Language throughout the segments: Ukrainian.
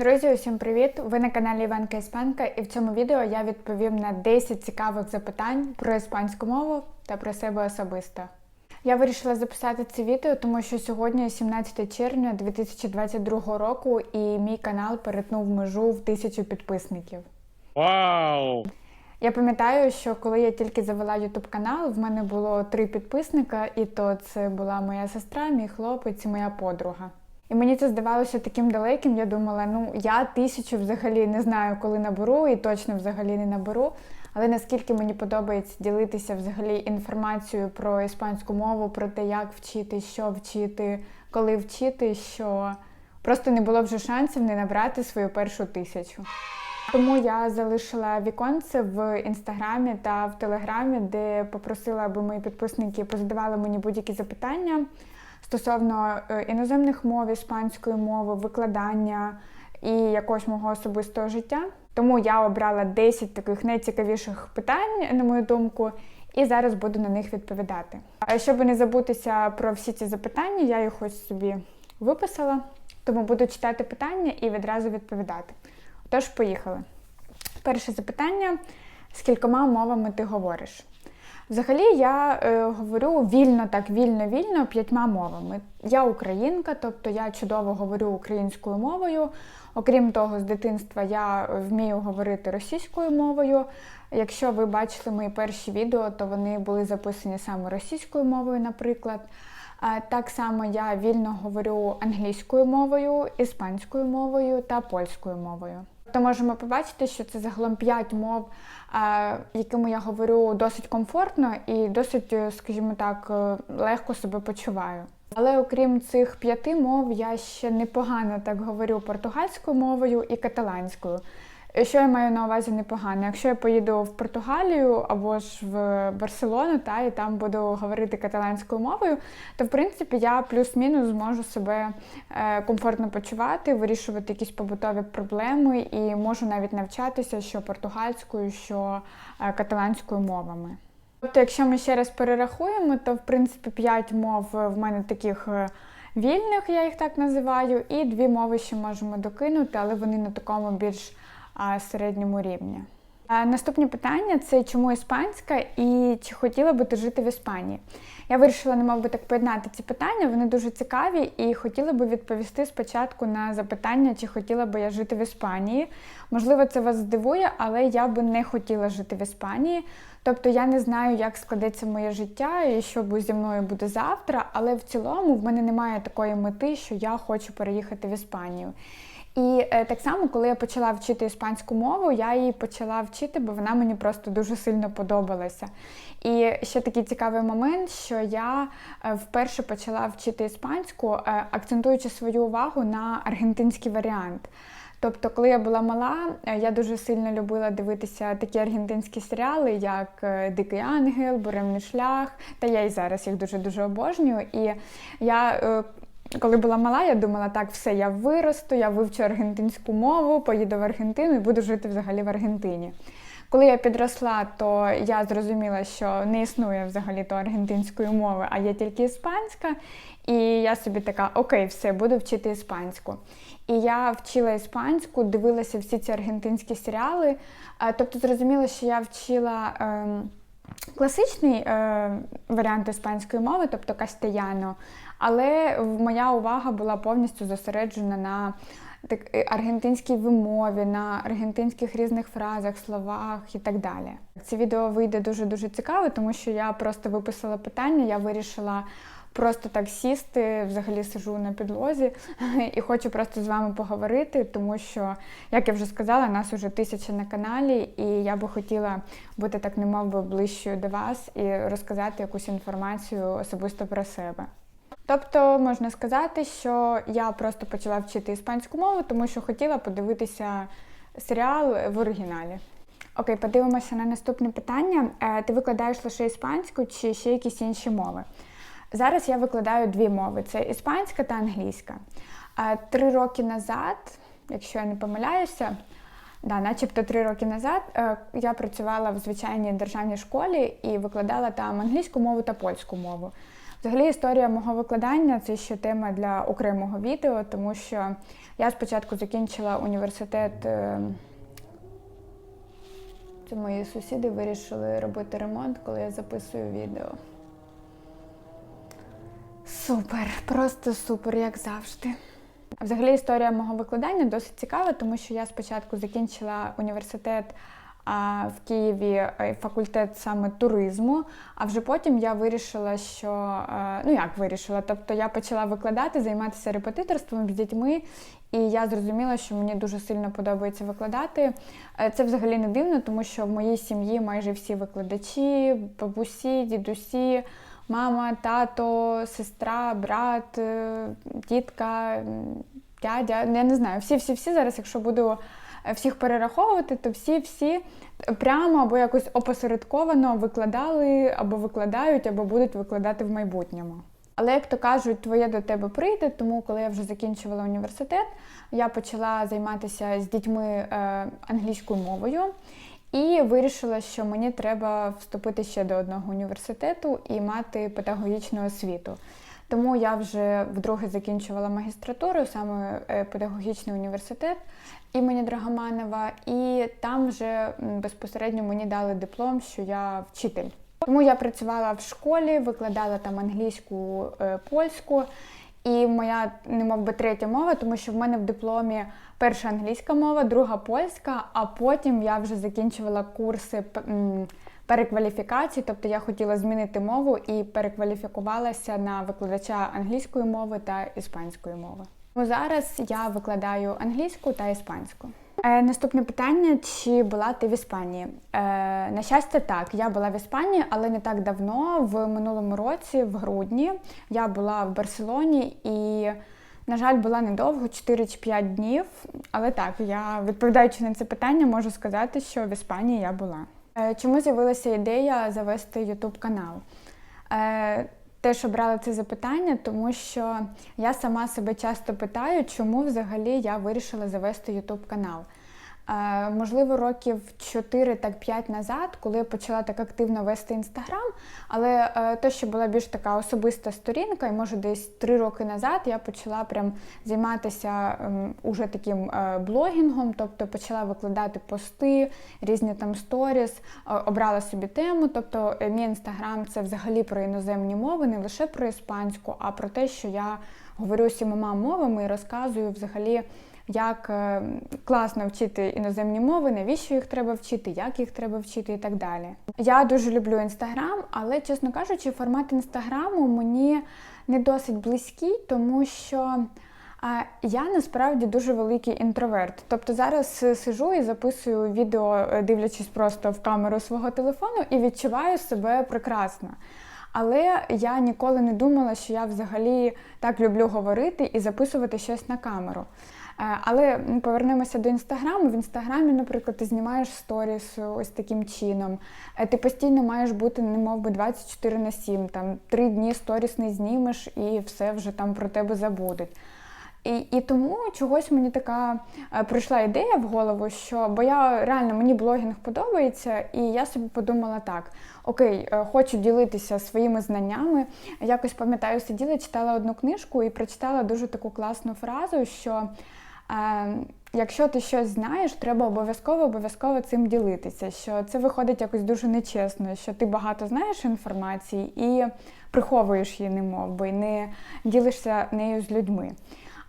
Друзі, усім привіт! Ви на каналі Іванка Іспанка, і в цьому відео я відповім на 10 цікавих запитань про іспанську мову та про себе особисто. Я вирішила записати це відео, тому що сьогодні 17 червня 2022 року, і мій канал перетнув межу в тисячу підписників. Вау! Я пам'ятаю, що коли я тільки завела YouTube канал, в мене було три підписника, і то це була моя сестра, мій хлопець і моя подруга. І мені це здавалося таким далеким. Я думала, ну я тисячу взагалі не знаю, коли наберу, і точно взагалі не наберу. Але наскільки мені подобається ділитися взагалі інформацією про іспанську мову, про те, як вчити, що вчити, коли вчити, що просто не було вже шансів не набрати свою першу тисячу. Тому я залишила віконце в інстаграмі та в телеграмі, де попросила, аби мої підписники позадавали мені будь-які запитання стосовно е, іноземних мов, іспанської мови, викладання і якогось мого особистого життя. Тому я обрала 10 таких найцікавіших питань, на мою думку, і зараз буду на них відповідати. Щоб не забутися про всі ці запитання, я їх ось собі виписала, тому буду читати питання і відразу відповідати. Тож, поїхали. Перше запитання: з кількома мовами ти говориш? Взагалі я е, говорю вільно, так вільно-вільно п'ятьма мовами. Я українка, тобто я чудово говорю українською мовою. Окрім того, з дитинства я вмію говорити російською мовою. Якщо ви бачили мої перші відео, то вони були записані саме російською мовою, наприклад. Так само я вільно говорю англійською мовою, іспанською мовою та польською мовою. То можемо побачити, що це загалом п'ять мов, якими я говорю досить комфортно і досить, скажімо так, легко себе почуваю. Але окрім цих п'яти мов, я ще непогано так говорю португальською мовою і каталанською. Що я маю на увазі непогано? Якщо я поїду в Португалію або ж в Барселону, та і там буду говорити каталанською мовою, то в принципі я плюс-мінус зможу себе е, комфортно почувати, вирішувати якісь побутові проблеми і можу навіть навчатися що португальською, що е, каталанською мовами. Тобто, якщо ми ще раз перерахуємо, то в принципі п'ять мов в мене таких. Е, вільних, я їх так називаю, і дві мови ще можемо докинути, але вони на такому більш середньому рівні. Наступне питання це чому іспанська і чи хотіла би ти жити в Іспанії? Я вирішила, не мав би так поєднати ці питання, вони дуже цікаві, і хотіла би відповісти спочатку на запитання, чи хотіла би я жити в Іспанії. Можливо, це вас здивує, але я би не хотіла жити в Іспанії. Тобто я не знаю, як складеться моє життя і що зі мною буде завтра, але в цілому в мене немає такої мети, що я хочу переїхати в Іспанію. І е, так само, коли я почала вчити іспанську мову, я її почала вчити, бо вона мені просто дуже сильно подобалася. І ще такий цікавий момент, що я е, вперше почала вчити іспанську, е, акцентуючи свою увагу на аргентинський варіант. Тобто, коли я була мала, я дуже сильно любила дивитися такі аргентинські серіали, як Дикий Ангел, Буремний шлях, та я і зараз їх дуже-дуже обожнюю. І я коли була мала, я думала, так, все, я виросту, я вивчу аргентинську мову, поїду в Аргентину і буду жити взагалі в Аргентині. Коли я підросла, то я зрозуміла, що не існує взагалі то аргентинської мови, а є тільки іспанська. І я собі така, окей, все, буду вчити іспанську. І я вчила іспанську, дивилася всі ці аргентинські серіали. Тобто зрозуміла, що я вчила. Е, Класичний е, варіант іспанської мови, тобто кастеяно, але моя увага була повністю зосереджена на так, е, аргентинській вимові, на аргентинських різних фразах, словах і так далі. Це відео вийде дуже-дуже цікаве, тому що я просто виписала питання, я вирішила. Просто так сісти, взагалі сижу на підлозі і хочу просто з вами поговорити, тому що, як я вже сказала, нас уже тисяча на каналі, і я би хотіла бути так, немов ближчою до вас і розказати якусь інформацію особисто про себе. Тобто можна сказати, що я просто почала вчити іспанську мову, тому що хотіла подивитися серіал в оригіналі. Окей, подивимося на наступне питання. Е, ти викладаєш лише іспанську чи ще якісь інші мови? Зараз я викладаю дві мови: це іспанська та англійська. Е, три роки назад, якщо я не помиляюся, да, начебто три роки назад е, я працювала в звичайній державній школі і викладала там англійську мову та польську мову. Взагалі, історія мого викладання це ще тема для окремого відео, тому що я спочатку закінчила університет. е, Це мої сусіди вирішили робити ремонт, коли я записую відео. Супер, просто супер, як завжди. Взагалі історія мого викладання досить цікава, тому що я спочатку закінчила університет в Києві е, факультет саме туризму, а вже потім я вирішила, що е, ну як вирішила, тобто я почала викладати, займатися репетиторством з дітьми, і я зрозуміла, що мені дуже сильно подобається викладати. Е, Це взагалі не дивно, тому що в моїй сім'ї майже всі викладачі, бабусі, дідусі. Мама, тато, сестра, брат, тітка, дядя. Я не знаю, всі-всі-всі зараз, якщо буду всіх перераховувати, то всі-всі прямо або якось опосередковано викладали, або викладають, або будуть викладати в майбутньому. Але як то кажуть, твоє до тебе прийде. Тому, коли я вже закінчувала університет, я почала займатися з дітьми е, англійською мовою. І вирішила, що мені треба вступити ще до одного університету і мати педагогічну освіту. Тому я вже вдруге закінчувала магістратуру, саме е, педагогічний університет імені Драгоманова, і там вже безпосередньо мені дали диплом, що я вчитель. Тому я працювала в школі, викладала там англійську, е, польську. І моя не мов би третя мова, тому що в мене в дипломі перша англійська мова, друга польська, а потім я вже закінчувала курси перекваліфікації, тобто я хотіла змінити мову і перекваліфікувалася на викладача англійської мови та іспанської мови. Тому зараз я викладаю англійську та іспанську. Е, наступне питання: чи була ти в Іспанії? Е, на щастя, так. Я була в Іспанії, але не так давно. В минулому році, в грудні, я була в Барселоні і, на жаль, була недовго, 4 чи 5 днів. Але так, я відповідаючи на це питання, можу сказати, що в Іспанії я була. Е, чому з'явилася ідея завести YouTube канал? Е, Теж обрала це запитання, тому що я сама себе часто питаю, чому взагалі я вирішила завести YouTube канал. Е, можливо, років 4 так 5 назад, коли я почала так активно вести інстаграм, але е, то, що була більш така особиста сторінка, і може десь 3 роки назад я почала прям займатися ем, уже таким е, блогінгом, тобто почала викладати пости, різні там сторіс, обрала собі тему. Тобто мій інстаграм це взагалі про іноземні мови, не лише про іспанську, а про те, що я говорю сімома мовами і розказую взагалі як е, класно вчити іноземні мови, навіщо їх треба вчити, як їх треба вчити і так далі. Я дуже люблю інстаграм, але, чесно кажучи, формат інстаграму мені не досить близький, тому що а, я насправді дуже великий інтроверт. Тобто зараз сижу і записую відео, е, дивлячись просто в камеру свого телефону, і відчуваю себе прекрасно. Але я ніколи не думала, що я взагалі так люблю говорити і записувати щось на камеру. Е, Але повернемося до інстаграму. В інстаграмі, наприклад, ти знімаєш сторіс ось таким чином. Е, Ти постійно маєш бути, немов би 24 на 7, там три дні сторіс не знімеш і все вже там про тебе забудуть. І, і тому чогось мені така е, прийшла ідея в голову, що бо я реально мені блогінг подобається, і я собі подумала так: окей, хочу ділитися своїми знаннями. Якось пам'ятаю, сиділа, читала одну книжку і прочитала дуже таку класну фразу, що якщо ти щось знаєш, треба обов'язково обов'язково цим ділитися. Що це виходить якось дуже нечесно, що ти багато знаєш інформації і приховуєш її, немов би, і не ділишся нею з людьми.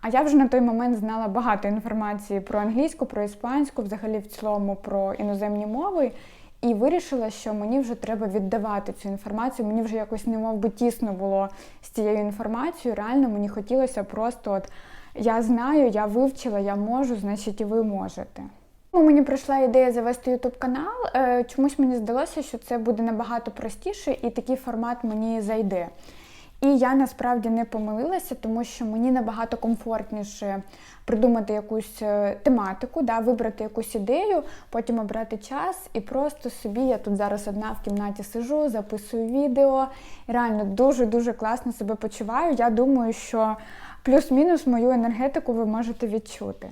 А я вже на той момент знала багато інформації про англійську, про іспанську, взагалі в цілому про іноземні мови. І вирішила, що мені вже треба віддавати цю інформацію. Мені вже якось немов би тісно було з цією інформацією. Реально мені хотілося просто от я знаю, я вивчила, я можу, значить і ви можете. Мені прийшла ідея завести YouTube канал. Е, Чомусь мені здалося, що це буде набагато простіше і такий формат мені зайде. І я насправді не помилилася, тому що мені набагато комфортніше придумати якусь е, тематику, да, вибрати якусь ідею, потім обрати час і просто собі, я тут зараз одна в кімнаті сижу, записую відео. І реально дуже-дуже класно себе почуваю. Я думаю, що плюс-мінус мою енергетику ви можете відчути.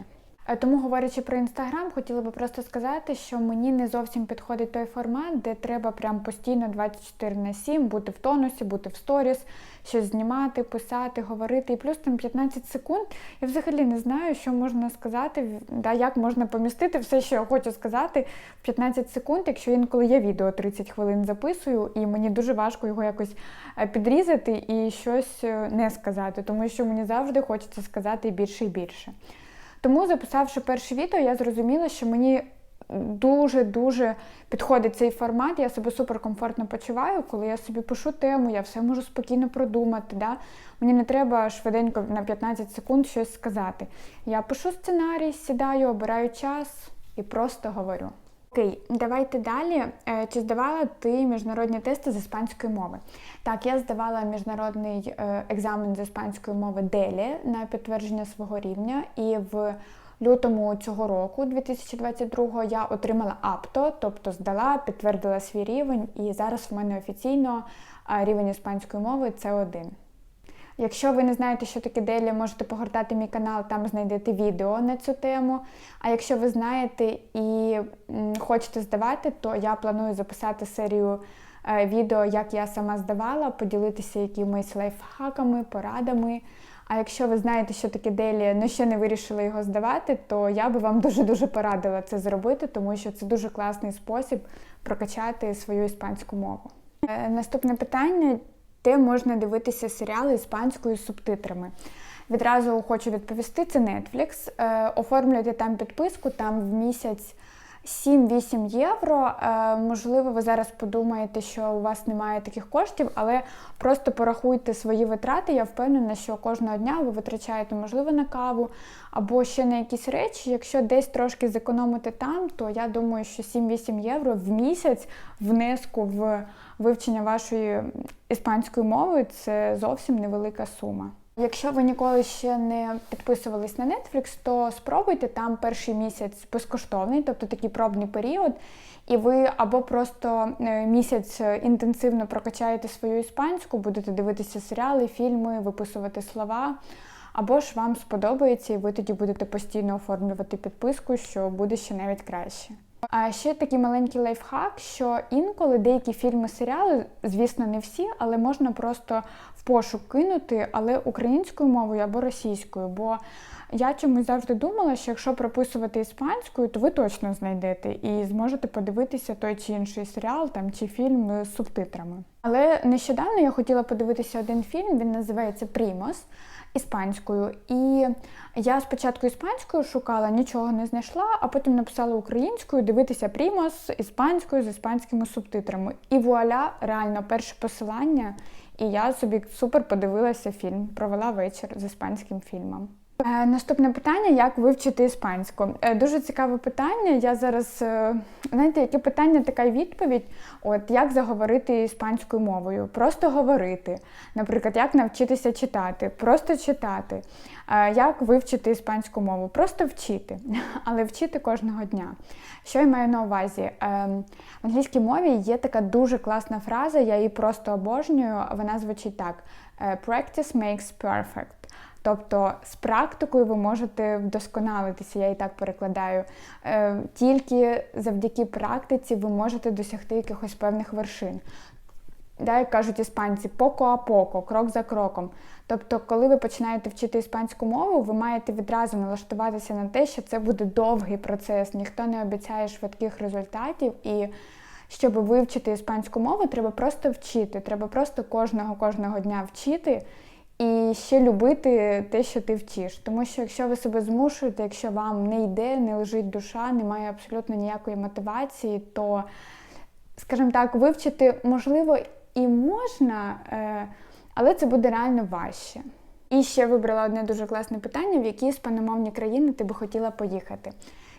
Е, Тому, говорячи про інстаграм, хотіла би просто сказати, що мені не зовсім підходить той формат, де треба прям постійно 24 на 7 бути в тонусі, бути в сторіс, щось знімати, писати, говорити. І плюс там 15 секунд. Я взагалі не знаю, що можна сказати, да, як можна помістити все, що я хочу сказати, в 15 секунд, якщо інколи я відео 30 хвилин записую, і мені дуже важко його якось е, підрізати і щось е, не сказати, тому що мені завжди хочеться сказати більше і більше. Тому, записавши перше відео, я зрозуміла, що мені дуже-дуже підходить цей формат. Я себе суперкомфортно почуваю, коли я собі пишу тему, я все можу спокійно продумати. Да? Мені не треба швиденько на 15 секунд щось сказати. Я пишу сценарій, сідаю, обираю час і просто говорю. Окей, давайте далі. Е, Чи здавала ти міжнародні тести з іспанської мови? Так, я здавала міжнародний е, екзамен з іспанської мови Делі на підтвердження свого рівня, і в лютому цього року, 2022, я отримала АПТО, тобто здала, підтвердила свій рівень, і зараз в мене офіційно е, рівень іспанської мови це 1 Якщо ви не знаєте, що таке делі, можете погортати мій канал, там знайдете відео на цю тему. А якщо ви знаєте і хочете здавати, то я планую записати серію е, відео, як я сама здавала, поділитися якимись лайфхаками, порадами. А якщо ви знаєте, що таке делі, але ще не вирішили його здавати, то я би вам дуже-дуже порадила це зробити, тому що це дуже класний спосіб прокачати свою іспанську мову. Е, Наступне питання: де можна дивитися серіали іспанською субтитрами? Відразу хочу відповісти: це Netflix. Е, Оформлюйте там підписку, там в місяць 7-8 євро. Е, Можливо, ви зараз подумаєте, що у вас немає таких коштів, але просто порахуйте свої витрати. Я впевнена, що кожного дня ви витрачаєте, можливо, на каву або ще на якісь речі. Якщо десь трошки зекономити там, то я думаю, що 7-8 євро в місяць внеску в вивчення вашої іспанської мови це зовсім невелика сума. Якщо ви ніколи ще не підписувались на Netflix, то спробуйте там перший місяць безкоштовний, тобто такий пробний період, і ви або просто е, місяць інтенсивно прокачаєте свою іспанську, будете дивитися серіали, фільми, виписувати слова. Або ж вам сподобається, і ви тоді будете постійно оформлювати підписку, що буде ще навіть краще. А ще такий маленький лайфхак, що інколи деякі фільми, серіали, звісно, не всі, але можна просто в пошук кинути, але українською мовою або російською. Бо я чомусь завжди думала, що якщо прописувати іспанською, то ви точно знайдете і зможете подивитися той чи інший серіал там чи фільм з субтитрами. Але нещодавно я хотіла подивитися один фільм, він називається Примос іспанською. І я спочатку іспанською шукала, нічого не знайшла, а потім написала українською, дивитися Примос іспанською з іспанськими субтитрами. І вуаля, реально перше посилання. І я собі супер подивилася фільм, провела вечір з іспанським фільмом. Е, Наступне питання: як вивчити іспанську? Е, Дуже цікаве питання. Я зараз, е, знаєте, яке питання, така й відповідь. От як заговорити іспанською мовою? Просто говорити. Наприклад, як навчитися читати, просто читати. Як вивчити іспанську мову? Просто вчити, але вчити кожного дня. Що я маю на увазі? В англійській мові є така дуже класна фраза, я її просто обожнюю. Вона звучить так: Practice makes perfect. Тобто з практикою ви можете вдосконалитися, я і так перекладаю. Е, Тільки завдяки практиці ви можете досягти якихось певних вершин. Да, як кажуть іспанці, поко а поко, крок за кроком. Тобто, коли ви починаєте вчити іспанську мову, ви маєте відразу налаштуватися на те, що це буде довгий процес, ніхто не обіцяє швидких результатів. І щоб вивчити іспанську мову, треба просто вчити. Треба просто кожного кожного дня вчити і ще любити те, що ти вчиш. Тому що якщо ви себе змушуєте, якщо вам не йде, не лежить душа, немає абсолютно ніякої мотивації, то, скажімо так, вивчити можливо і можна, е, але це буде реально важче. І ще вибрала одне дуже класне питання: в які іспаномовні країни ти би хотіла поїхати.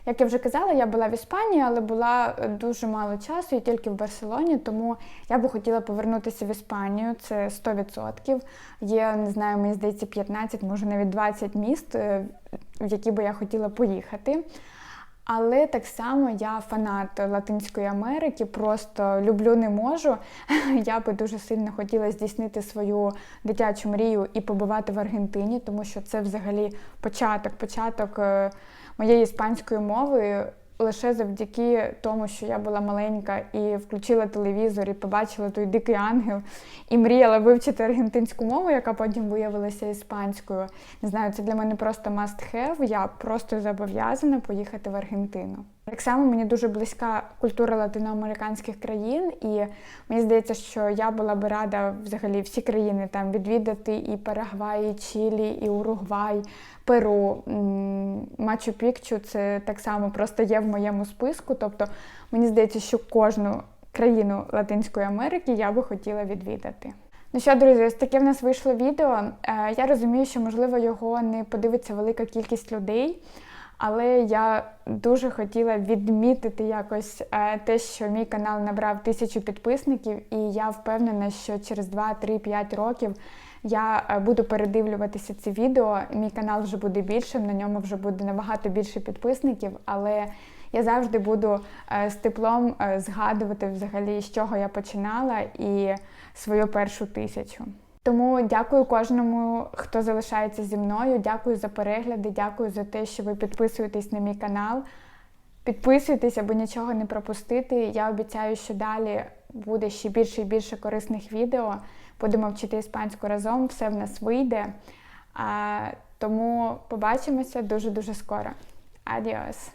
Як я вже казала, я була в Іспанії, але була е, дуже мало часу і тільки в Барселоні, тому я би хотіла повернутися в Іспанію. Це 100%. Є, не знаю, мені здається, 15, може навіть 20 міст, е, в які би я хотіла поїхати. Але так само я фанат Латинської Америки, просто люблю не можу. Я би дуже сильно хотіла здійснити свою дитячу мрію і побувати в Аргентині, тому що це взагалі початок, початок е, моєї іспанської мови лише завдяки тому, що я була маленька і включила телевізор, і побачила той дикий ангел, і мріяла вивчити аргентинську мову, яка потім виявилася іспанською. Не знаю, це для мене просто must have. Я просто зобов'язана поїхати в Аргентину. Так само мені дуже близька культура латиноамериканських країн, і мені здається, що я була би рада взагалі всі країни там відвідати і Парагвай, і Чилі, і Уругвай, Перу. Мачу Пікчу це так само просто є в моєму списку. Тобто мені здається, що кожну країну Латинської Америки я би хотіла відвідати. Ну що, друзі, ось таке в нас вийшло відео. Е, Я розумію, що можливо його не подивиться велика кількість людей. Але я дуже хотіла відмітити якось е, те, що мій канал набрав тисячу підписників, і я впевнена, що через 2, 3, 5 років я е, буду передивлюватися ці відео. Мій канал вже буде більшим, на ньому вже буде набагато більше підписників, але я завжди буду е, з теплом е, згадувати взагалі, з чого я починала і свою першу тисячу. Тому дякую кожному, хто залишається зі мною. Дякую за перегляди, дякую за те, що ви підписуєтесь на мій канал. Підписуйтесь, аби нічого не пропустити. Я обіцяю, що далі буде ще більше і більше корисних відео. Будемо вчити іспанську разом, все в нас вийде. Тому побачимося дуже-дуже скоро. Адіос!